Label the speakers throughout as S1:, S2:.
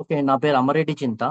S1: Okay నా పేరు అమరెడ్డి చింత.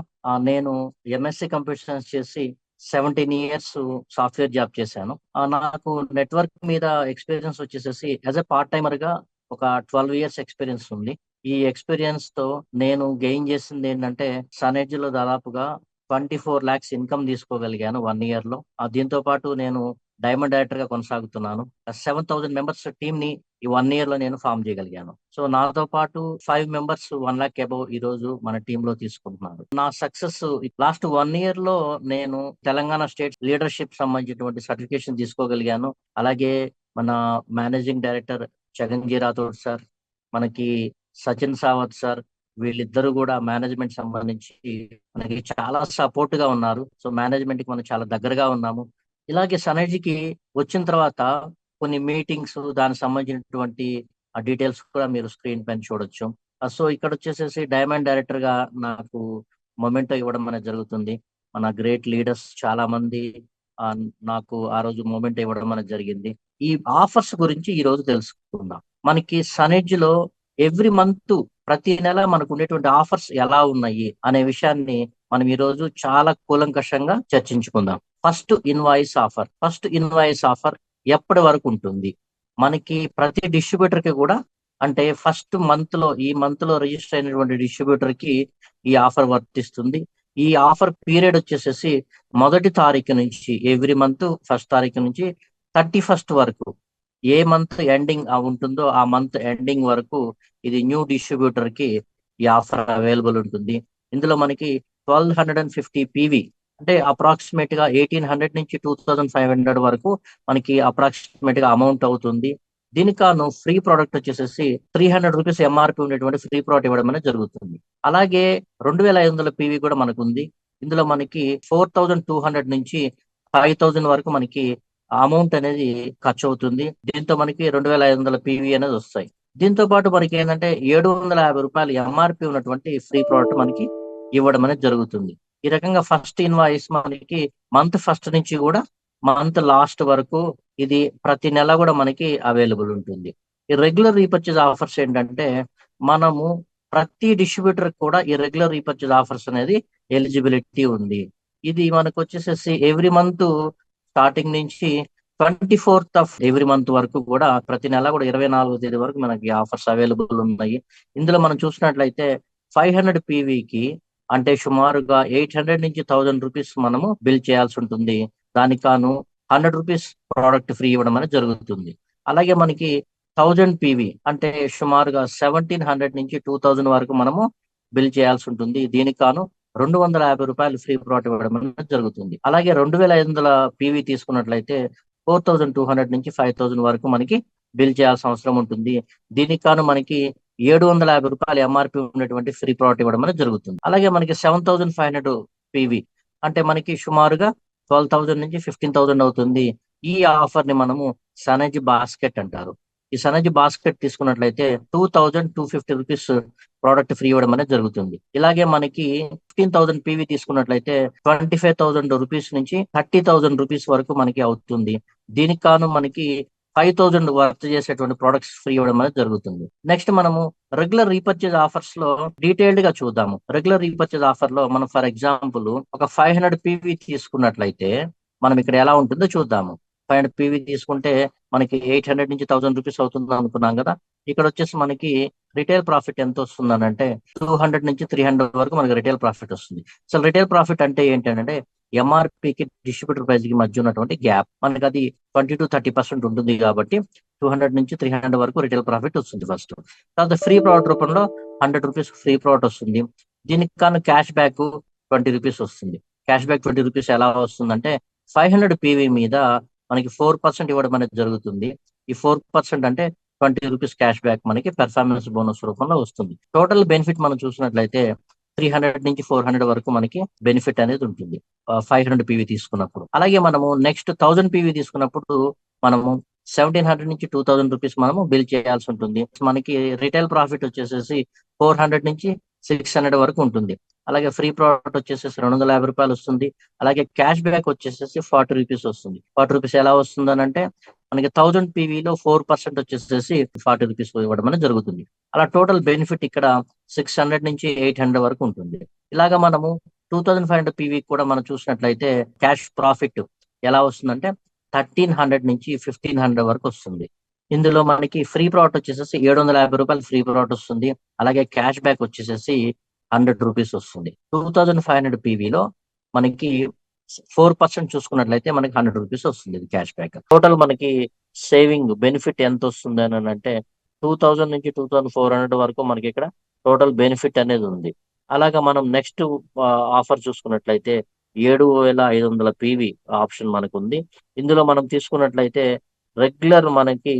S1: నేను ఎంఎస్సి కంప్యూటర్ సైన్స్ చేసి సెవెంటీన్ ఇయర్స్ సాఫ్ట్వేర్ జాబ్ చేశాను. నాకు నెట్వర్క్ మీద ఎక్స్పీరియన్స్ వచ్చేసేసి యాజ్ ఎ పార్ట్ టైమర్గా ఒక ట్వెల్వ్ ఇయర్స్ ఎక్స్పీరియన్స్ ఉంది. ఈ ఎక్స్పీరియన్స్తో నేను గెయిన్ చేసింది ఏంటంటే సనేజ్లో దాదాపుగా ట్వంటీ ఫోర్ లాక్స్ ఇన్కమ్ తీసుకోగలిగాను వన్ ఇయర్లో ఆ, దీంతో పాటు నేను డైమండ్ డైరెక్టర్గా కొనసాగుతున్నాను. సెవెన్ థౌసండ్ మెంబర్స్ టీమ్ని ఈ వన్ ఇయర్లో నేను ఫామ్ చేయగలిగాను. సో నాతో పాటు five members one lakh above ఈ రోజు మన టీమ్లో తీసుకుంటున్నారు. నా సక్సెస్ లాస్ట్ వన్ ఇయర్లో నేను తెలంగాణ స్టేట్ లీడర్షిప్ సంబంధించినటువంటి సర్టిఫికేషన్ తీసుకోగలిగాను. అలాగే మన managing director Jagan ji Rathod sir మనకి సచిన్ సావత్ సార్ వీళ్ళిద్దరూ కూడా మేనేజ్మెంట్ సంబంధించి మనకి చాలా సపోర్ట్గా ఉన్నారు. సో మేనేజ్మెంట్కి మనం చాలా దగ్గరగా ఉన్నాము. ఇలాగే సనర్జీకి వచ్చిన తర్వాత కొన్ని మీటింగ్స్ దానికి సంబంధించినటువంటి డీటెయిల్స్ కూడా మీరు స్క్రీన్ పైన చూడొచ్చు. సో ఇక్కడ వచ్చేసేసి డైమండ్ డైరెక్టర్గా నాకు మొమెంటో ఇవ్వడం అనేది జరుగుతుంది. మన గ్రేట్ లీడర్స్ చాలా మంది నాకు ఆ రోజు మూమెంట్ ఇవ్వడం అనేది జరిగింది. ఈ ఆఫర్స్ గురించి ఈ రోజు తెలుసుకుందాం. మనకి సనేజ్లో ఎవ్రీ మంత్ ప్రతి నెల మనకు ఉండేటువంటి ఆఫర్స్ ఎలా ఉన్నాయి అనే విషయాన్ని మనం ఈ రోజు చాలా కూలంకషంగా చర్చించుకుందాం. First invoice offer first invoice offer ఎప్పటి వరకు ఉంటుంది? మనకి ప్రతి డిస్ట్రిబ్యూటర్కి కూడా అంటే ఫస్ట్ మంత్లో ఈ మంత్లో రిజిస్టర్ అయినటువంటి డిస్ట్రిబ్యూటర్కి ఈ ఆఫర్ వర్తిస్తుంది. ఈ ఆఫర్ పీరియడ్ వచ్చేసేసి మొదటి తారీఖు నుంచి ఎవ్రీ మంత్ ఫస్ట్ తారీఖు నుంచి థర్టీ ఫస్ట్ వరకు ఏ మంత్ ఎండింగ్ ఉంటుందో ఆ మంత్ ఎండింగ్ వరకు ఇది న్యూ డిస్ట్రిబ్యూటర్కి ఈ ఆఫర్ అవైలబుల్ ఉంటుంది. ఇందులో మనకి twelve hundred and fifty PV అంటే అప్రాక్సిమేట్గా ఎయిటీన్ హండ్రెడ్ నుంచి టూ థౌసండ్ ఫైవ్ హండ్రెడ్ వరకు మనకి అప్రాక్సిమేట్గా అమౌంట్ అవుతుంది. దీనికాను ఫ్రీ ప్రోడక్ట్ వచ్చేసేసి త్రీ హండ్రెడ్ రూపీస్ ఎంఆర్పి ఉండేటువంటి ఫ్రీ ప్రోడక్ట్ ఇవ్వడం అనేది జరుగుతుంది. అలాగే రెండు వేల ఐదు వందల పీవీ కూడా మనకు ఉంది ఇందులో మనకి ఫోర్ థౌజండ్ టూ హండ్రెడ్ నుంచి ఫైవ్ థౌజండ్ వరకు మనకి అమౌంట్ అనేది ఖర్చు అవుతుంది దీంతో మనకి రెండు వేల ఐదు వందల పీవీ అనేది వస్తాయి. దీంతో పాటు మనకి ఏంటంటే ఏడు వందల యాభై రూపాయలు ఎంఆర్పి ఉన్నటువంటి ఫ్రీ ప్రోడక్ట్ మనకి ఇవ్వడం అనేది జరుగుతుంది. ఈ రకంగా ఫస్ట్ ఇన్వాయిస్ మనకి మంత్ ఫస్ట్ నుంచి కూడా మంత్ లాస్ట్ వరకు ఇది ప్రతి నెల కూడా మనకి అవైలబుల్ ఉంటుంది. ఈ రెగ్యులర్ రీపర్చేజ్ ఆఫర్స్ ఏంటంటే మనము ప్రతి డిస్ట్రిబ్యూటర్ కూడా ఈ రెగ్యులర్ రీపర్చేజ్ ఆఫర్స్ అనేది ఎలిజిబిలిటీ ఉంది. ఇది మనకు వచ్చేసేసి ఎవ్రీ మంత్ స్టార్టింగ్ నుంచి twenty fourth of every month వరకు కూడా ప్రతి నెల కూడా ఇరవై నాలుగో తేదీ వరకు మనకి ఆఫర్స్ అవైలబుల్ ఉన్నాయి. ఇందులో మనం చూసినట్లయితే ఫైవ్ హండ్రెడ్ పీవీకి అంటే సుమారుగా ఎయిట్ హండ్రెడ్ నుంచి థౌజండ్ రూపీస్ మనము బిల్ చేయాల్సి ఉంటుంది. దానికి కాను హండ్రెడ్ రూపీస్ ప్రోడక్ట్ ఫ్రీ ఇవ్వడం అనేది జరుగుతుంది. అలాగే మనకి థౌజండ్ పీవీ అంటే సుమారుగా సెవెంటీన్ హండ్రెడ్ నుంచి టూ థౌజండ్ వరకు మనము బిల్ చేయాల్సి ఉంటుంది. దీనికి కాను రెండు వందల యాభై రూపాయలు ఫ్రీ ప్రోడక్ట్ ఇవ్వడం అనేది జరుగుతుంది. అలాగే రెండు వేల ఐదు వందల పీవీ తీసుకున్నట్లయితే ఫోర్ థౌజండ్ టూ హండ్రెడ్ నుంచి ఫైవ్ థౌజండ్ వరకు మనకి బిల్ చేయాల్సిన అవసరం ఉంటుంది. దీనికి కాను మనకి ఏడు వందల యాభై రూపాయలు ఎంఆర్పి ఉన్నటువంటి ఫ్రీ ప్రోడక్ట్ ఇవ్వడం అనేది జరుగుతుంది. అలాగే మనకి seven thousand five hundred PV అంటే మనకి సుమారుగా ట్వెల్వ్ థౌసండ్ నుంచి ఫిఫ్టీన్ థౌసండ్ అవుతుంది. ఈ ఆఫర్ని మనము సనజ్ బాస్కెట్ అంటారు. ఈ సనజ్ బాస్కెట్ తీసుకున్నట్లయితే two thousand two fifty rupees product free ఇవ్వడం అనేది జరుగుతుంది. ఇలాగే మనకి ఫిఫ్టీన్ థౌసండ్ పీవీ తీసుకున్నట్లయితే ట్వంటీ ఫైవ్ థౌసండ్ రూపీస్ నుంచి థర్టీ థౌసండ్ రూపీస్ వరకు మనకి అవుతుంది. దీనికి కాను మనకి ఫైవ్ థౌసండ్ వర్త్ చేసేటువంటి ప్రొడక్ట్స్ ఫ్రీ ఇవ్వడం అనేది జరుగుతుంది. నెక్స్ట్ మనము రెగ్యులర్ రీపర్చేజ్ ఆఫర్స్లో డీటెయిల్డ్గా చూద్దాము. రెగ్యులర్ రీపర్చేజ్ ఆఫర్లో మనం ఫర్ ఎగ్జాంపుల్ ఒక ఫైవ్ హండ్రెడ్ పీవీ తీసుకున్నట్లయితే మనం ఇక్కడ ఎలా ఉంటుందో చూద్దాము. ఫైవ్ హండ్రెడ్ పీవీ తీసుకుంటే మనకి ఎయిట్ హండ్రెడ్ నుంచి థౌసండ్ రూపీస్ అవుతుంది అనుకున్నాం కదా. ఇక్కడ వచ్చేసి మనకి రిటైల్ ప్రాఫిట్ ఎంత వస్తుంది అంటే టూ హండ్రెడ్ నుంచి త్రీ హండ్రెడ్ వరకు మనకి రిటైల్ ప్రాఫిట్ వస్తుంది. అసలు రిటైల్ ప్రాఫిట్ అంటే ఏంటంటే ఎంఆర్పికి డిస్ట్రిబ్యూటర్ ప్రైస్కి మధ్య ఉన్నటువంటి గ్యాప్ మనకి అది ట్వంటీ టు థర్టీ పర్సెంట్ ఉంటుంది కాబట్టి టూ హండ్రెడ్ నుంచి త్రీ హండ్రెడ్ వరకు రిటైల్ ప్రాఫిట్ వస్తుంది ఫస్ట్ తర్వాత ఫ్రీ ప్రోడక్ట్ రూపంలో హండ్రెడ్ రూపీస్ ఫ్రీ ప్రోడక్ట్ వస్తుంది. దీనికి కాను క్యాష్ బ్యాక్ ట్వంటీ రూపీస్ వస్తుంది. క్యాష్ బ్యాక్ ట్వంటీ రూపీస్ ఎలా వస్తుందంటే ఫైవ్ హండ్రెడ్ పీవీ మీద మనకి ఫోర్ పర్సెంట్ ఇవ్వడం అనేది జరుగుతుంది. ఈ ఫోర్ పర్సెంట్ అంటే ట్వంటీ రూపీస్ క్యాష్ బ్యాక్ మనకి పెర్ఫార్మెన్స్ బోనస్ రూపంలో వస్తుంది. టోటల్ బెనిఫిట్ మనం చూసినట్లయితే త్రీ హండ్రెడ్ నుంచి ఫోర్ హండ్రెడ్ వరకు మనకి బెనిఫిట్ అనేది ఉంటుంది. ఫైవ్ హండ్రెడ్ పీవీ తీసుకున్నప్పుడు. అలాగే మనము నెక్స్ట్ థౌసండ్ పీవీ తీసుకున్నప్పుడు మనము సెవెంటీన్ హండ్రెడ్ నుంచి టూ థౌసండ్ రూపీస్ మనము బిల్ చేయాల్సి ఉంటుంది. మనకి రిటైల్ ప్రాఫిట్ వచ్చేసేసి ఫోర్ హండ్రెడ్ నుంచి సిక్స్ హండ్రెడ్ వరకు ఉంటుంది. అలాగే ఫ్రీ ప్రోడక్ట్ వచ్చేసేసి రెండు వందల యాభై రూపాయలు వస్తుంది. అలాగే క్యాష్ బ్యాక్ వచ్చేసేసి ఫార్టీ రూపీస్ వస్తుంది. ఫార్టీ రూపీస్ ఎలా వస్తుంది అని అంటే మనకి థౌజండ్ పీవీలో ఫోర్ పర్సెంట్ వచ్చేసేసి ఫార్టీ రూపీస్ ఇవ్వడం అనేది జరుగుతుంది. అలా టోటల్ బెనిఫిట్ ఇక్కడ సిక్స్ హండ్రెడ్ నుంచి ఎయిట్ హండ్రెడ్ వరకు ఉంటుంది. ఇలాగా మనము two thousand five hundred PV కూడా మనం చూసినట్లయితే క్యాష్ ప్రాఫిట్ ఎలా వస్తుందంటే థర్టీన్ హండ్రెడ్ నుంచి ఫిఫ్టీన్ హండ్రెడ్ వరకు వస్తుంది. ఇందులో మనకి ఫ్రీ ప్రోడక్ట్ వచ్చేసేసి ఏడు వందల యాభై రూపాయలు ఫ్రీ ప్రోడక్ట్ వస్తుంది. అలాగే క్యాష్ బ్యాక్ వచ్చేసేసి హండ్రెడ్ రూపీస్ వస్తుంది. టూ థౌజండ్ ఫైవ్ హండ్రెడ్ పీవీలో మనకి ఫోర్ పర్సెంట్ చూసుకున్నట్లయితే మనకి హండ్రెడ్ రూపీస్ వస్తుంది ఇది క్యాష్ బ్యాక్ టోటల్ మనకి సేవింగ్ బెనిఫిట్ ఎంత వస్తుంది అని అంటే టూ థౌజండ్ నుంచి టూ థౌజండ్ ఫోర్ హండ్రెడ్ వరకు మనకి ఇక్కడ టోటల్ బెనిఫిట్ అనేది ఉంది. అలాగా మనం నెక్స్ట్ ఆఫర్ చూసుకున్నట్లయితే ఏడు వేల ఐదు వందల పీవీ ఆప్షన్ మనకు ఉంది ఇందులో మనం తీసుకున్నట్లయితే రెగ్యులర్ మనకి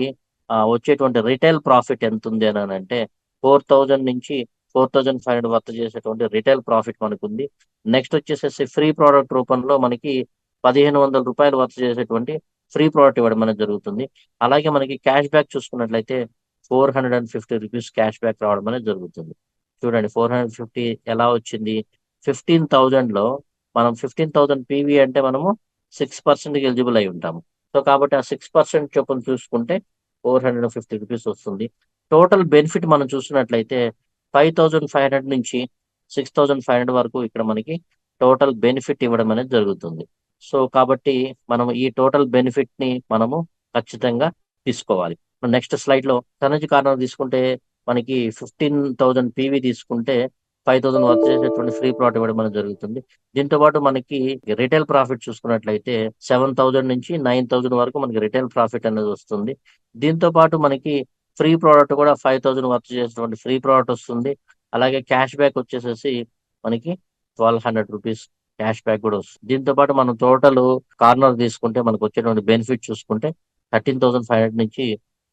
S1: వచ్చేటువంటి రిటైల్ ప్రాఫిట్ ఎంత ఉంది అని అంటే ఫోర్ థౌజండ్ నుంచి four thousand five hundred worth చేసేటువంటి రిటైల్ ప్రాఫిట్ మనకు ఉంది నెక్స్ట్ వచ్చేసేసి ఫ్రీ ప్రోడక్ట్ రూపంలో మనకి పదిహేను వందల రూపాయలు వర్త్ చేసేటువంటి ఫ్రీ ప్రోడక్ట్ ఇవ్వడం అనేది జరుగుతుంది. అలాగే మనకి క్యాష్ బ్యాక్ చూసుకున్నట్లయితే four hundred and fifty rupees cash back రావడం అనేది జరుగుతుంది. చూడండి ఫోర్ హండ్రెడ్ ఫిఫ్టీ ఎలా వచ్చింది? ఫిఫ్టీన్ థౌజండ్లో మనం ఫిఫ్టీన్ థౌసండ్ పీవీ అంటే మనము సిక్స్ పర్సెంట్ ఎలిజిబుల్ అయి ఉంటాము. సో కాబట్టి ఆ సిక్స్ పర్సెంట్ చొప్పున చూసుకుంటే ఫోర్ హండ్రెడ్ ఫిఫ్టీ రూపీస్ వస్తుంది. టోటల్ బెనిఫిట్ మనం చూసినట్లయితే ఫైవ్ థౌజండ్ ఫైవ్ హండ్రెడ్ నుంచి సిక్స్ థౌజండ్ ఫైవ్ హండ్రెడ్ వరకు ఇక్కడ మనకి టోటల్ బెనిఫిట్ ఇవ్వడం అనేది జరుగుతుంది. సో కాబట్టి మనం ఈ టోటల్ బెనిఫిట్ని మనము ఖచ్చితంగా తీసుకోవాలి. నెక్స్ట్ స్లైడ్లో టనజ్ కార్నర్ తీసుకుంటే మనకి ఫిఫ్టీన్ థౌసండ్ పీవీ తీసుకుంటే ఫైవ్ థౌసండ్ వర్క్ చేసేటువంటి ఫ్రీ ప్లాట్ ఇవ్వడం అనేది జరుగుతుంది. దీంతో పాటు మనకి రిటైల్ ప్రాఫిట్ చూసుకున్నట్లయితే సెవెన్ థౌసండ్ నుంచి నైన్ థౌసండ్ వరకు మనకి రిటైల్ ప్రాఫిట్ అనేది వస్తుంది. దీంతో పాటు మనకి ఫ్రీ ప్రోడక్ట్ కూడా ఫైవ్ థౌసండ్ వర్క్ చేసేటువంటి ఫ్రీ ప్రోడక్ట్ వస్తుంది. అలాగే క్యాష్ బ్యాక్ వచ్చేసేసి మనకి twelve hundred rupees cash back కూడా వస్తుంది. దీంతో పాటు మనం టోటల్ కార్నర్ తీసుకుంటే మనకు వచ్చేటువంటి బెనిఫిట్ చూసుకుంటే థర్టీన్ థౌసండ్ ఫైవ్ హండ్రెడ్ నుంచి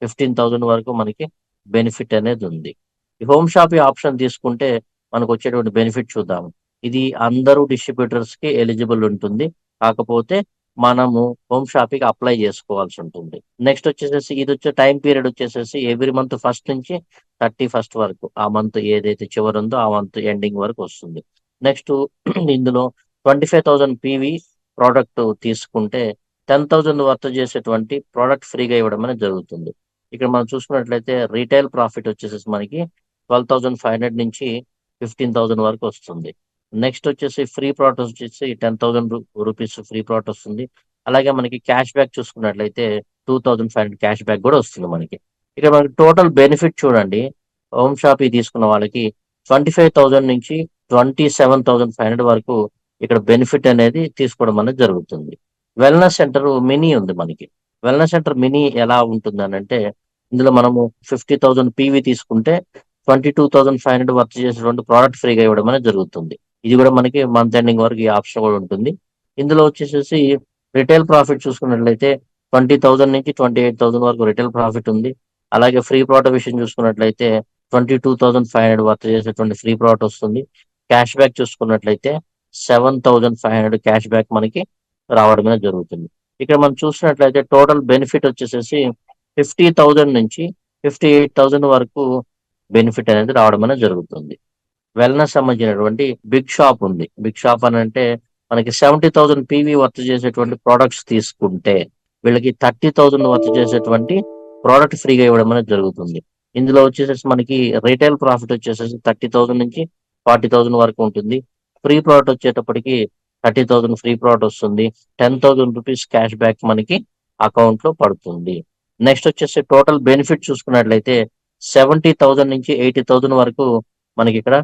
S1: ఫిఫ్టీన్ థౌసండ్ వరకు మనకి బెనిఫిట్ అనేది ఉంది. ఈ హోమ్ షాప్ ఆప్షన్ తీసుకుంటే మనకు వచ్చేటువంటి బెనిఫిట్ చూద్దాము. ఇది అందరూ డిస్ట్రిబ్యూటర్స్కి ఎలిజిబుల్ ఉంటుంది. కాకపోతే మనము హోమ్ షాపింగ్ అప్లై చేసుకోవాల్సి ఉంటుంది. నెక్స్ట్ వచ్చేసేసి ఇది వచ్చే టైం పీరియడ్ వచ్చేసేసి ఎవ్రీ మంత్ ఫస్ట్ నుంచి థర్టీ ఫస్ట్ వరకు ఆ మంత్ ఏదైతే చివరి ఉందో ఆ మంత్ ఎండింగ్ వరకు వస్తుంది. నెక్స్ట్ ఇందులో twenty five thousand PV product తీసుకుంటే టెన్ థౌసండ్ వర్త్ చేసేటువంటి ప్రోడక్ట్ ఫ్రీగా ఇవ్వడం అనేది జరుగుతుంది. ఇక్కడ మనం చూసుకున్నట్లయితే రీటైల్ ప్రాఫిట్ వచ్చేసి మనకి ట్వెల్వ్ థౌసండ్ ఫైవ్ హండ్రెడ్ నుంచి ఫిఫ్టీన్ థౌసండ్ వరకు వస్తుంది. నెక్స్ట్ వచ్చేసి ఫ్రీ ప్రోడక్ట్ వచ్చేసి ten thousand rupees free product వస్తుంది. అలాగే మనకి క్యాష్ బ్యాక్ చూసుకున్నట్లయితే two thousand five hundred cash back కూడా వస్తుంది మనకి. ఇక్కడ మనకి టోటల్ బెనిఫిట్ చూడండి. హోమ్ షాప్ తీసుకున్న వాళ్ళకి ట్వంటీ ఫైవ్ థౌసండ్ నుంచి twenty seven thousand five hundred వరకు ఇక్కడ బెనిఫిట్ అనేది తీసుకోవడం అనేది జరుగుతుంది. వెల్నెస్ సెంటర్ మినీ ఉంది మనకి. వెల్నెస్ సెంటర్ మినీ ఎలా ఉంటుంది అని అంటే ఇందులో మనము ఫిఫ్టీ థౌసండ్ పీవీ తీసుకుంటే twenty two thousand five hundred worth చేసేటువంటి ప్రోడక్ట్ ఫ్రీగా ఇవ్వడం అనేది జరుగుతుంది. ఇది కూడా మనకి మంత్ ఎండింగ్ వరకు ఈ ఆప్షన్ కూడా ఉంటుంది. ఇందులో వచ్చేసేసి రిటైల్ ప్రాఫిట్ చూసుకున్నట్లయితే ట్వంటీ థౌసండ్ నుంచి ట్వంటీ ఎయిట్ థౌసండ్ వరకు రిటైల్ ప్రాఫిట్ ఉంది. అలాగే ఫ్రీ ప్రోడక్ట్ విషయం చూసుకున్నట్లయితే twenty two thousand five hundred worth చేసేటువంటి ఫ్రీ ప్రోడక్ట్ వస్తుంది. క్యాష్ బ్యాక్ చూసుకున్నట్లయితే seven thousand five hundred cash back మనకి రావడం అనేది జరుగుతుంది. ఇక్కడ మనం చూసినట్లయితే టోటల్ బెనిఫిట్ వచ్చేసేసి ఫిఫ్టీ థౌసండ్ నుంచి ఫిఫ్టీ ఎయిట్ థౌజండ్ వరకు బెనిఫిట్ అనేది రావడం అనేది జరుగుతుంది. వెల్నెస్ సంబంధించినటువంటి బిగ్ షాప్ ఉంది. బిగ్ షాప్ అని అంటే మనకి సెవెంటీ థౌసండ్ పీవీ వర్త్ చేసేటువంటి ప్రోడక్ట్స్ తీసుకుంటే వీళ్ళకి థర్టీ థౌసండ్ వర్త్ చేసేటువంటి ప్రోడక్ట్ ఫ్రీగా ఇవ్వడం అనేది జరుగుతుంది. ఇందులో వచ్చేసేసి మనకి రీటైల్ ప్రాఫిట్ వచ్చేసేసి థర్టీ థౌసండ్ నుంచి ఫార్టీ థౌసండ్ వరకు ఉంటుంది. ఫ్రీ ప్రోడక్ట్ వచ్చేటప్పటికి థర్టీ థౌసండ్ ఫ్రీ ప్రోడక్ట్ వస్తుంది. Ten thousand rupees cash back మనకి అకౌంట్లో పడుతుంది. నెక్స్ట్ వచ్చేసి టోటల్ బెనిఫిట్ చూసుకున్నట్లయితే సెవెంటీ థౌసండ్ నుంచి ఎయిటీ థౌసండ్ వరకు మనకి ఇక్కడ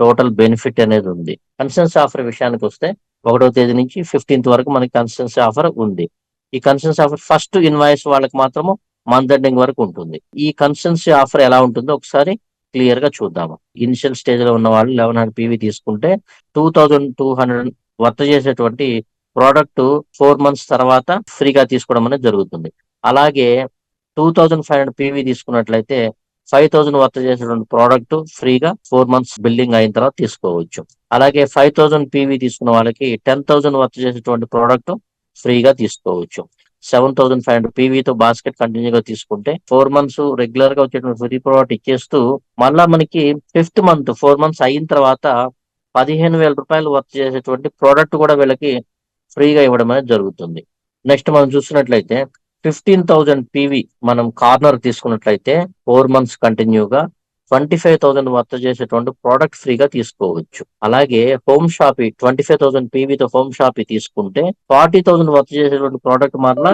S1: టోటల్ బెనిఫిట్ అనేది ఉంది. కన్సెన్స్ ఆఫర్ విషయానికి వస్తే ఒకటో తేదీ నుంచి ఫిఫ్టీన్త్ వరకు మనకి కన్సెన్స్ ఆఫర్ ఉంది. ఈ కన్సెన్స్ ఆఫర్ ఫస్ట్ ఇన్వాయిస్ వాళ్ళకి మాత్రము మంత్ ఎండింగ్ వరకు ఉంటుంది. ఈ కన్సెన్సీ ఆఫర్ ఎలా ఉంటుందో ఒకసారి క్లియర్గా చూద్దాము ఇనిషియల్ స్టేజ్లో ఉన్న వాళ్ళు లెవెన్ హండ్రెడ్ పీవీ తీసుకుంటే two thousand two hundred worth చేసేటువంటి ప్రోడక్ట్ ఫోర్ మంత్స్ తర్వాత ఫ్రీగా తీసుకోవడం అనేది జరుగుతుంది. అలాగే two thousand five hundred PV తీసుకున్నట్లయితే ఫైవ్ థౌసండ్ వర్త్ చేసేటువంటి ప్రోడక్ట్ ఫ్రీగా ఫోర్ మంత్స్ బిల్డింగ్ అయిన తర్వాత తీసుకోవచ్చు. అలాగే ఫైవ్ థౌసండ్ పీవీ తీసుకున్న వాళ్ళకి టెన్ థౌసండ్ వర్త్ చేసేటువంటి ప్రోడక్ట్ ఫ్రీగా తీసుకోవచ్చు. సెవెన్ థౌసండ్ ఫైవ్ హండ్రెడ్ పీవీతో బాస్కెట్ కంటిన్యూగా తీసుకుంటే ఫోర్ మంత్స్ రెగ్యులర్గా వచ్చేటువంటి ఫ్రీ ప్రోడక్ట్ ఇచ్చేస్తూ మళ్ళా మనకి ఫిఫ్త్ మంత్ ఫోర్ మంత్స్ అయిన తర్వాత పదిహేను వేల రూపాయలు వర్త్ చేసేటువంటి ప్రోడక్ట్ కూడా వీళ్ళకి ఫ్రీగా ఇవ్వడం అనేది జరుగుతుంది. నెక్స్ట్ మనం చూసినట్లయితే ఫిఫ్టీన్ థౌజండ్ పీవీ మనం కార్నర్ తీసుకున్నట్లయితే ఫోర్ మంత్స్ కంటిన్యూగా ట్వంటీ ఫైవ్ థౌసండ్ వర్త్ చేసేటువంటి ప్రోడక్ట్ ఫ్రీగా తీసుకోవచ్చు. అలాగే Home Shoppe twenty five thousand పీవీతో Home Shoppe తీసుకుంటే ఫార్టీ థౌసండ్ వర్త్ చేసేటువంటి ప్రోడక్ట్ మరలా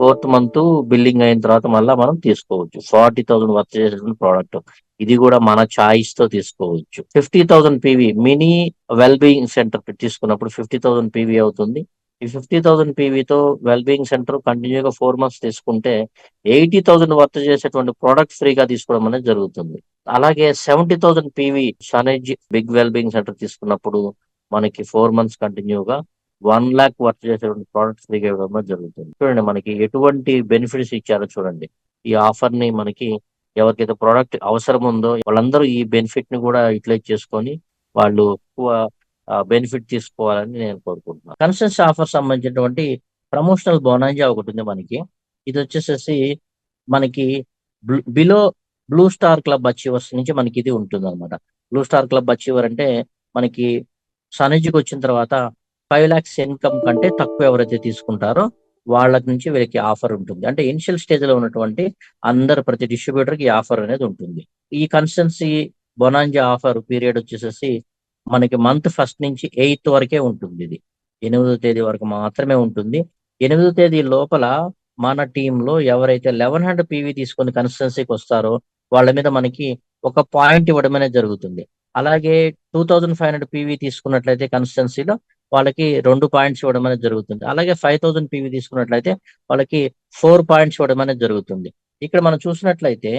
S1: ఫోర్త్ మంత్ బిల్లింగ్ అయిన తర్వాత మళ్ళీ మనం తీసుకోవచ్చు. ఫార్టీ థౌసండ్ వర్త్ చేసేటువంటి ప్రోడక్ట్. ఇది కూడా మన చాయిస్తో తీసుకోవచ్చు. Fifty thousand PV mini well being centre తీసుకున్నప్పుడు ఫిఫ్టీ థౌసండ్ పీవీ అవుతుంది. ఈ ఫిఫ్టీ థౌసండ్ పీవీతో వెల్బీయింగ్ సెంటర్ కంటిన్యూగా ఫోర్ మంత్స్ తీసుకుంటే ఎయిటీ థౌసండ్ వర్త్ చేసేటువంటి ప్రోడక్ట్ ఫ్రీగా తీసుకోవడం అనేది జరుగుతుంది. అలాగే సెవెంటీ థౌసండ్ పీవీ సనేజ్ బిగ్ వెల్బీయింగ్ సెంటర్ తీసుకున్నప్పుడు మనకి ఫోర్ మంత్స్ కంటిన్యూగా వన్ లాక్ వర్త్ చేసేటువంటి ప్రోడక్ట్ ఫ్రీగా ఇవ్వడం జరుగుతుంది. చూడండి మనకి ఎటువంటి బెనిఫిట్స్ ఇచ్చారో చూడండి. ఈ ఆఫర్ని మనకి ఎవరికైతే ప్రోడక్ట్ అవసరం ఉందో వాళ్ళందరూ ఈ బెనిఫిట్ని కూడా యూటిలైజ్ చేసుకొని వాళ్ళు ఎక్కువ బెనిఫిట్ తీసుకోవాలని నేను కోరుకుంటున్నాను. కన్సెన్స్ ఆఫర్ సంబంధించినటువంటి ప్రమోషనల్ బోనాంజా ఒకటి ఉంది మనకి. ఇది వచ్చేసేసి మనకి below blue star club achievers నుంచి మనకి ఇది ఉంటుంది అనమాట బ్లూ స్టార్ క్లబ్ అచీవర్ అంటే మనకి సనేజ్కి వచ్చిన తర్వాత ఫైవ్ లాక్స్ ఇన్కమ్ కంటే తక్కువ ఎవరైతే తీసుకుంటారో వాళ్ళకి నుంచి వీళ్ళకి ఆఫర్ ఉంటుంది. అంటే ఇనిషియల్ స్టేజ్లో ఉన్నటువంటి అందరు ప్రతి డిస్ట్రిబ్యూటర్కి ఆఫర్ అనేది ఉంటుంది. ఈ కన్సెన్సీ బొనాంజా ఆఫర్ పీరియడ్ వచ్చేసేసి మనకి మంత్ ఫస్ట్ నుంచి ఎయిత్ వరకే ఉంటుంది ఇది. ఎనిమిదో తేదీ వరకు మాత్రమే ఉంటుంది. ఎనిమిదో తేదీ లోపల మన టీంలో ఎవరైతే లెవెన్ హండ్రెడ్ పీవీ తీసుకొని కన్సిస్టెన్సీకి వస్తారో వాళ్ళ మీద మనకి ఒక పాయింట్ ఇవ్వడం అనేది జరుగుతుంది. అలాగే two thousand five hundred PV తీసుకున్నట్లయితే కన్సిస్టెన్సీలో వాళ్ళకి రెండు పాయింట్స్ ఇవ్వడం అనేది జరుగుతుంది. అలాగే ఫైవ్ థౌసండ్ పీవీ తీసుకున్నట్లయితే వాళ్ళకి ఫోర్ పాయింట్స్ ఇవ్వడం అనేది జరుగుతుంది. ఇక్కడ మనం చూసినట్లయితే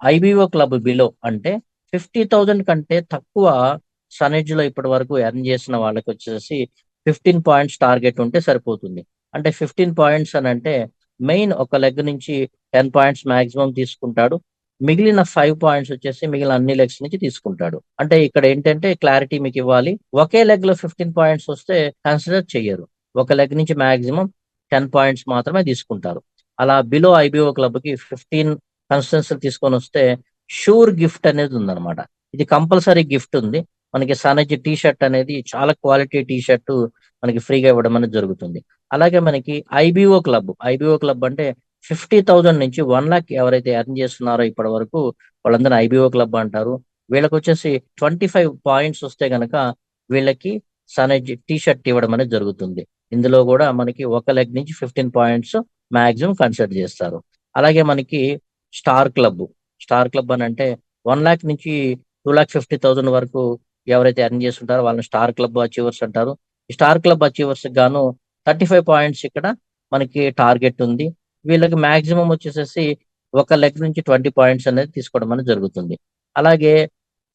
S1: ఐబీఓ క్లబ్ బిలో అంటే ఫిఫ్టీ థౌజండ్ కంటే తక్కువ సనేజ్లో ఇప్పటి వరకు ఎర్న్ చేసిన వాళ్ళకి వచ్చేసి ఫిఫ్టీన్ పాయింట్స్ టార్గెట్ ఉంటే సరిపోతుంది. అంటే ఫిఫ్టీన్ పాయింట్స్ అని అంటే మెయిన్ ఒక లెగ్ నుంచి టెన్ పాయింట్స్ మాక్సిమం తీసుకుంటాడు. మిగిలిన ఫైవ్ పాయింట్స్ వచ్చేసి మిగిలిన అన్ని లెగ్స్ నుంచి తీసుకుంటాడు. అంటే ఇక్కడ ఏంటంటే క్లారిటీ మీకు ఇవ్వాలి. ఒకే లెగ్లో ఫిఫ్టీన్ పాయింట్స్ వస్తే కన్సిడర్ చెయ్యరు. ఒక లెగ్ నుంచి మాక్సిమం టెన్ పాయింట్స్ మాత్రమే తీసుకుంటారు. అలా బిలో ఐబీఓ క్లబ్కి ఫిఫ్టీన్ కన్సిస్టెన్సీ తీసుకొని వస్తే షూర్ గిఫ్ట్ అనేది ఉందన్నమాట. ఇది కంపల్సరీ గిఫ్ట్ ఉంది. మనకి సనజ్ టీ షర్ట్ అనేది చాలా క్వాలిటీ టీ షర్ట్ మనకి ఫ్రీగా ఇవ్వడం అనేది జరుగుతుంది. అలాగే మనకి ఐబిఓ క్లబ్ ఐబిఓ క్లబ్ అంటే ఫిఫ్టీ థౌజండ్ నుంచి వన్ లాక్ ఎవరైతే ఎర్న్ చేస్తున్నారో ఇప్పటి వరకు వాళ్ళందరూ ఐబిఓ క్లబ్ అంటారు. వీళ్ళకి వచ్చేసి ట్వంటీ ఫైవ్ పాయింట్స్ వస్తే గనక వీళ్ళకి సనేజ్ టీ షర్ట్ ఇవ్వడం అనేది జరుగుతుంది. ఇందులో కూడా మనకి ఒక లెగ్ నుంచి ఫిఫ్టీన్ పాయింట్స్ మాక్సిమం కన్సిడర్ చేస్తారు. అలాగే మనకి స్టార్ క్లబ్ స్టార్ క్లబ్ అని అంటే వన్ లాక్ నుంచి టూ లాక్ ఫిఫ్టీ థౌసండ్ వరకు ఎవరైతే ఎర్న్ చేస్తుంటారో వాళ్ళని స్టార్ క్లబ్ అచీవర్స్ అంటారు. ఈ స్టార్ క్లబ్ అచీవర్స్ గాను థర్టీ ఫైవ్ పాయింట్స్ ఇక్కడ మనకి టార్గెట్ ఉంది. వీళ్ళకి మాక్సిమం వచ్చేసేసి ఒక లెగ్ నుంచి ట్వంటీ పాయింట్స్ అనేది తీసుకోవడం అనేది జరుగుతుంది. అలాగే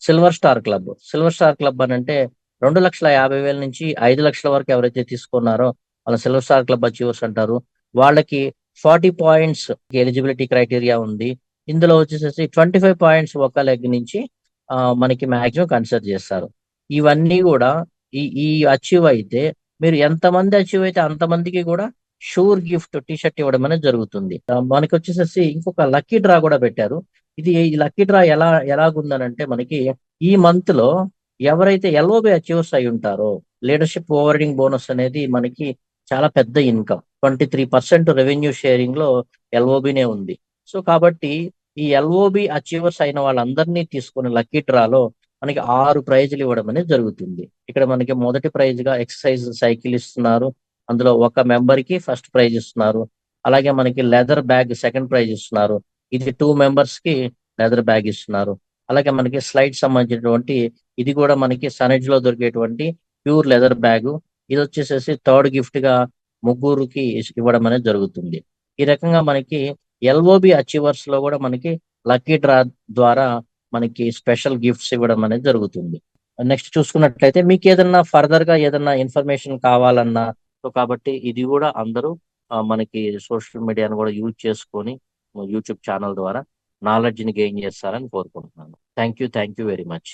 S1: silver star club silver star club అని అంటే రెండు లక్షల యాభై వేల నుంచి ఐదు లక్షల వరకు ఎవరైతే తీసుకున్నారో వాళ్ళ సిల్వర్ స్టార్ క్లబ్ అచీవర్స్ అంటారు. వాళ్ళకి ఫార్టీ పాయింట్స్ ఎలిజిబిలిటీ క్రైటీరియా ఉంది. ఇందులో వచ్చేసేసి ట్వంటీ ఫైవ్ పాయింట్స్ ఒక లెగ్ నుంచి మనకి మాక్సిమం కన్సిడర్ చేస్తారు. ఇవన్నీ కూడా ఈ ఈ అచీవ్ అయితే మీరు ఎంతమంది అచీవ్ అయితే అంతమందికి కూడా షూర్ గిఫ్ట్ టీ షర్ట్ ఇవ్వడం అనేది జరుగుతుంది. మనకి వచ్చేసేసి ఇంకొక లక్కీ డ్రా కూడా పెట్టారు. ఇది ఈ లక్కీ డ్రా ఎలా ఎలాగుందనంటే మనకి ఈ మంత్లో ఎవరైతే ఎల్ఓబి అచీవర్స్ అయి ఉంటారో లీడర్షిప్ ఓవర్డింగ్ బోనస్ అనేది మనకి చాలా పెద్ద income. Twenty three percent revenue షేరింగ్లో ఎల్ఓబినే ఉంది. సో కాబట్టి ఈ ఎల్ఓబి అచీవర్స్ అయిన వాళ్ళందరినీ తీసుకుని లక్కీ డ్రాలో మనకి ఆరు ప్రైజులు ఇవ్వడం అనేది జరుగుతుంది. ఇక్కడ మనకి మొదటి ప్రైజ్గా ఎక్సర్సైజ్ సైకిల్ ఇస్తున్నారు. అందులో ఒక మెంబర్కి ఫస్ట్ ప్రైజ్ ఇస్తున్నారు. అలాగే మనకి లెదర్ బ్యాగ్ సెకండ్ ప్రైజ్ ఇస్తున్నారు. ఇది టూ మెంబర్స్కి లెదర్ బ్యాగ్ ఇస్తున్నారు. అలాగే మనకి స్లైడ్ సంబంధించినటువంటి ఇది కూడా మనకి సనేజ్లో దొరికేటువంటి ప్యూర్ లెదర్ బ్యాగ్ ఇది వచ్చేసేసి థర్డ్ గిఫ్ట్గా ముగ్గురుకి ఇవ్వడం అనేది జరుగుతుంది. ఈ రకంగా మనకి ఎల్ఓబి అచీవర్స్లో కూడా మనకి లక్కీ డ్రా ద్వారా మనకి స్పెషల్ గిఫ్ట్స్ ఇవ్వడం అనేది జరుగుతుంది. నెక్స్ట్ చూసుకున్నట్లయితే మీకు ఏదన్నా ఫర్దర్గా ఏదన్నా ఇన్ఫర్మేషన్ కావాలన్నా సో కాబట్టి ఇది కూడా అందరూ మనకి సోషల్ మీడియాను కూడా యూజ్ చేసుకొని యూట్యూబ్ ఛానల్ ద్వారా నాలెడ్జ్ని గెయిన్ చేస్తారని కోరుకుంటున్నాను. Thank you thank you very much